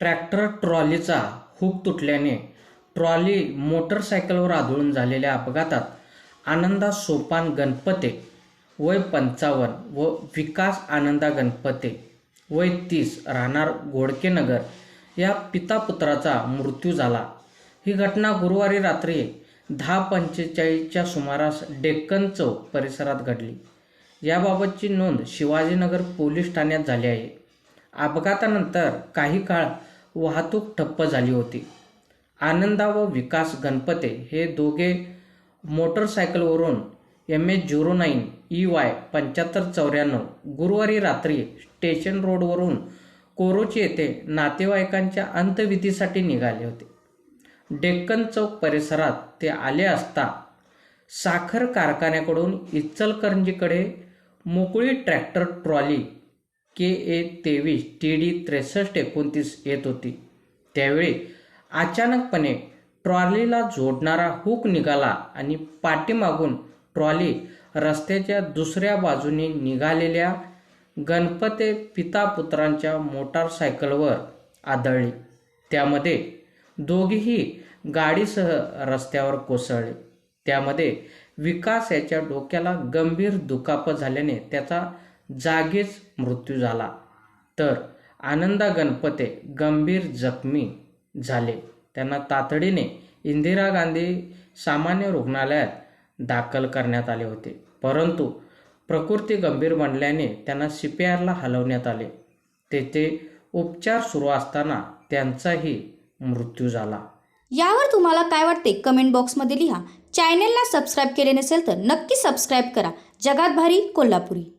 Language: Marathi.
ट्रॅक्टर ट्रॉलीचा हुक तुटल्याने ट्रॉली मोटरसायकलवर आदळून झालेल्या अपघातात आनंदा सोपान गणपते वय पंचावन्न व विकास आनंदा गणपते वय तीस राहणार गोडकेनगर या पिता पुत्राचा मृत्यू झाला. ही घटना गुरुवारी रात्री दहा पंचेचाळीसच्या सुमारास डेक्कन चौक परिसरात घडली. याबाबतची नोंद शिवाजीनगर पोलीस ठाण्यात झाली आहे. अपघातानंतर काही काळ वाहतूक ठप्प झाली होती. आनंदा व विकास गणपते हे दोघे मोटरसायकलवरून M H zero nine E Y पंच्याहत्तर चौऱ्याण्णव गुरुवारी रात्री स्टेशन रोडवरून कोरोची येथे नातेवाईकांच्या अंत्यविधीसाठी निघाले होते. डेक्कन चौक परिसरात ते आले असता साखर कारखान्याकडून इचलकरंजीकडे मोकळी ट्रॅक्टर ट्रॉली के ए तेवीस टी डी त्रेसष्ट एकोणतीस येत होती. त्यावेळी अचानकपणे ट्रॉलीला जोडणारा हुक निघाला आणि पाठीमागून ट्रॉली रस्त्याच्या दुसऱ्या बाजूने निघालेल्या गणपते पिता पुत्रांच्या मोटारसायकलवर आदळली. त्यामध्ये दोघेही गाडीसह रस्त्यावर कोसळले. त्यामध्ये विकास याच्या डोक्याला गंभीर दुखापत झाल्याने त्याचा जागीच मृत्यू झाला. तर आनंदा गणपते गंभीर जखमी झाले. त्यांना तातडीने इंदिरा गांधी सामान्य रुग्णालयात दाखल करण्यात आले होते. परंतु प्रकृती गंभीर बनल्याने त्यांना सी पी आरला हलवण्यात आले. तेथे उपचार सुरू असताना त्यांचाही मृत्यू झाला. यावर तुम्हाला काय वाटते? कमेंट बॉक्समध्ये लिहा. चॅनेलला सबस्क्राईब केले नसेल तर नक्की सबस्क्राईब करा. जगात भारी कोल्हापुरी.